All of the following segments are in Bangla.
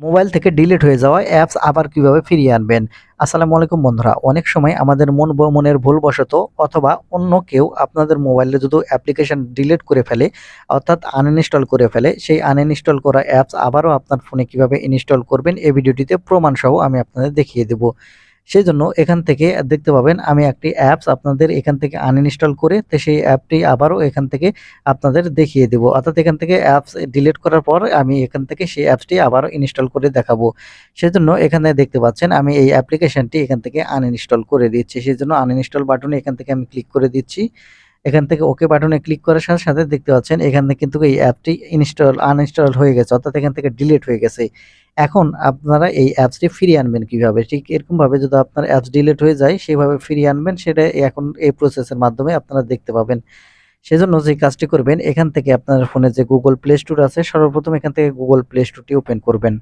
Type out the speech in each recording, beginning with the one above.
মোবাইল থেকে ডিলিট হয়ে যাওয়া অ্যাপস আবার কীভাবে ফিরিয়ে আনবেন? আসসালামু আলাইকুম বন্ধুরা, অনেক সময় আমাদের মন মনের ভুলবশত অথবা অন্য কেউ আপনাদের মোবাইলে যদি অ্যাপ্লিকেশান ডিলিট করে ফেলে, অর্থাৎ আনইনস্টল করে ফেলে, সেই আনইনস্টল করা অ্যাপস আবারও আপনার ফোনে কীভাবে ইনস্টল করবেন, এই ভিডিওটিতে প্রমাণসহ আমি আপনাদের দেখিয়ে দেব। সেই জন্য এখান থেকে দেখতে পাবেন আমি একটি অ্যাপস আপনাদের এখান থেকে আনইনস্টল করে তো সেই অ্যাপটি আবারও এখান থেকে আপনাদের দেখিয়ে দেব। অর্থাৎ এখান থেকে অ্যাপস ডিলিট করার পর আমি এখান থেকে সেই অ্যাপসটি আবারও ইনস্টল করে দেখাবো। সেই জন্য এখানে দেখতে পাচ্ছেন আমি এই অ্যাপ্লিকেশনটি এখান থেকে আনইনস্টল করে দিচ্ছি। সেই জন্য আনইনস্টল বাটনে এখান থেকে আমি ক্লিক করে দিচ্ছি। এখান থেকে ওকে বাটনে ক্লিক করার সাথে সাথে দেখতে পাচ্ছেন এখানে কিন্তু এই অ্যাপটি ইনস্টল আনইনস্টল হয়ে গেছে, অর্থাৎ এখান থেকে ডিলিট হয়ে গেছে। এখন আপনারা এই অ্যাপসটি ফিরিয়ে আনবেন কীভাবে? ঠিক এরকমভাবে যদি আপনার অ্যাপস ডিলিট হয়ে যায়, সেভাবে ফিরিয়ে আনবেন, সেটা এখন এই প্রসেসের মাধ্যমে আপনারা দেখতে পাবেন। সেজন্য যে কাজটি করবেন, এখান থেকে আপনার ফোনে যে গুগল প্লে স্টোর আছে, সর্বপ্রথম এখান থেকে গুগল প্লে স্টোরটি ওপেন করবেন।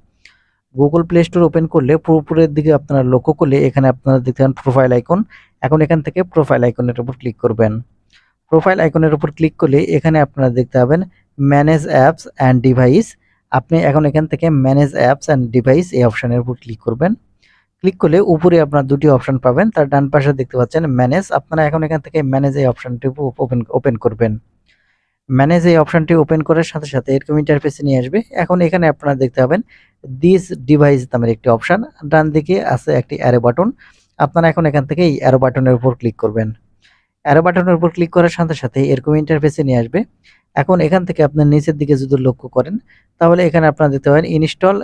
গুগল প্লে স্টোর ওপেন করলে পুরোপুরের দিকে আপনারা লক্ষ্য করলে এখানে আপনারা দেখতে পান প্রোফাইল আইকন এখন এখান থেকে প্রোফাইল আইকনের উপর ক্লিক করবেন। প্রোফাইল আইকনের উপর ক্লিক করলে এখানে আপনারা দেখতে পাবেন ম্যানেজ অ্যাপস অ্যান্ড ডিভাইস আপনি এখন এখান থেকে ম্যানেজ অ্যাপস অ্যান্ড ডিভাইস এই অপশনের উপর ক্লিক করবেন। ক্লিক করলে উপরে আপনার দুটি অপশন পাবেন। তার ডান পাশে দেখতে পাচ্ছেন ম্যানেজ আপনারা এখন এখান থেকে ম্যানেজ এই অপশনটি ওপেন ওপেন করবেন। ম্যানেজ এই অপশনটি ওপেন করার সাথে সাথে এরকম ইন্টারফেসে নিয়ে আসবে। এখন এখানে আপনারা দেখতে পাবেন দিস ডিভাইস নামের একটি অপশন ডান দিকে আছে একটি অ্যারো বাটন আপনারা এখন এখান থেকে এই অ্যারো বাটনের উপর ক্লিক করবেন। অ্যারো বাটনের উপর ক্লিক করার সাথে সাথে এরকম ইন্টারফেসে নিয়ে আসবে। এখন এখান থেকে আপনার নিচের দিকে যদি লক্ষ্য করেন, তাহলে এখানে আপনারা দেখতে পাবেন ইনস্টল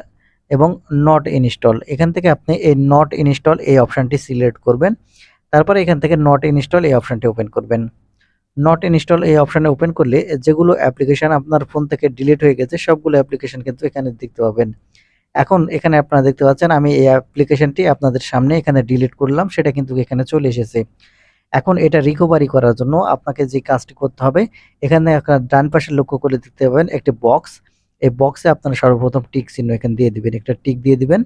এবং নট ইনস্টল এখান থেকে আপনি এই নট ইনস্টল এই অপশনটি সিলেক্ট করবেন। তারপরে এখান থেকে নট ইনস্টল এই অপশনটি ওপেন করবেন। নট ইনস্টল এই অপশনে ওপেন করলে যেগুলো অ্যাপ্লিকেশন আপনার ফোন থেকে ডিলিট হয়ে গেছে, সবগুলো অ্যাপ্লিকেশন কিন্তু এখানে দেখতে পাবেন। এখন এখানে আপনারা দেখতে পাচ্ছেন, আমি এই অ্যাপ্লিকেশনটি আপনাদের সামনে এখানে ডিলিট করলাম, সেটা কিন্তু এখানে চলে এসেছে। এখন এটা রিকভারি করার জন্য আপনাকে যে কাজটি করতে হবে, এখানে আপনার ডান পাশে লক্ষ্য করে দেখতে পাবেন একটি বক্স এই বক্সে আপনারা সর্বপ্রথম টিক চিহ্ন এখানে দিয়ে দিবেন, একটা টিক দিয়ে দিবেন।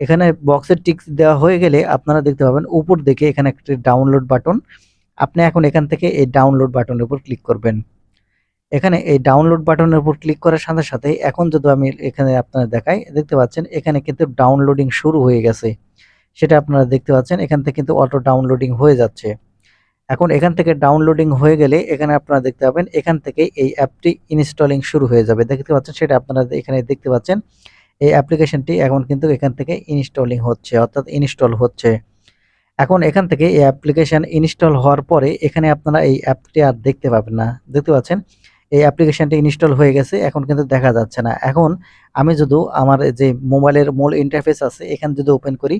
এখানে বক্সের টিক দেওয়া হয়ে গেলে আপনারা দেখতে পাবেন উপর দিকে এখানে একটি ডাউনলোড বাটন আপনি এখন এখান থেকে এই ডাউনলোড বাটনের উপর ক্লিক করবেন। এখানে এই ডাউনলোড বাটনের উপর ক্লিক করার সাথে সাথে এখন যদি আমি এখানে আপনারা দেখাই, দেখতে পাচ্ছেন এখানে কিন্তু ডাউনলোডিং শুরু হয়ে গেছে। সেটা আপনারা দেখতে পাচ্ছেন, এখান থেকে কিন্তু অটো ডাউনলোডিং হয়ে যাচ্ছে। এখন এখান থেকে ডাউনলোডিং হয়ে গেলে এখানে আপনারা দেখতে পাবেন, এখান থেকে এই অ্যাপটি ইনস্টলিং শুরু হয়ে যাবে। দেখতে পাচ্ছেন, সেটা আপনারা এখানে দেখতে পাচ্ছেন। এই অ্যাপ্লিকেশনটি এখন কিন্তু এখান থেকে ইনস্টলিং হচ্ছে, অর্থাৎ ইনস্টল হচ্ছে। এখন এখান থেকে এই অ্যাপ্লিকেশন ইনস্টল হওয়ার পরে এখানে আপনারা এই অ্যাপটি আর দেখতে পাবেন না। দেখতে পাচ্ছেন এই অ্যাপ্লিকেশানটি ইনস্টল হয়ে গেছে, এখন কিন্তু দেখা যাচ্ছে না। এখন আমি যদি আমার যে মোবাইলের মূল ইন্টারফেস আছে, এখানে যদি ওপেন করি,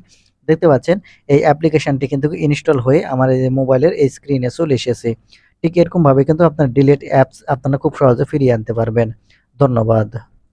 দেখতে পাচ্ছেন এই অ্যাপ্লিকেশানটি কিন্তু ইনস্টল হয়ে আমার এই মোবাইলের এই স্ক্রিনে চলে এসেছে। ঠিক এরকমভাবে কিন্তু আপনার ডিলেট অ্যাপস আপনারা খুব সহজে ফিরিয়ে আনতে পারবেন। ধন্যবাদ।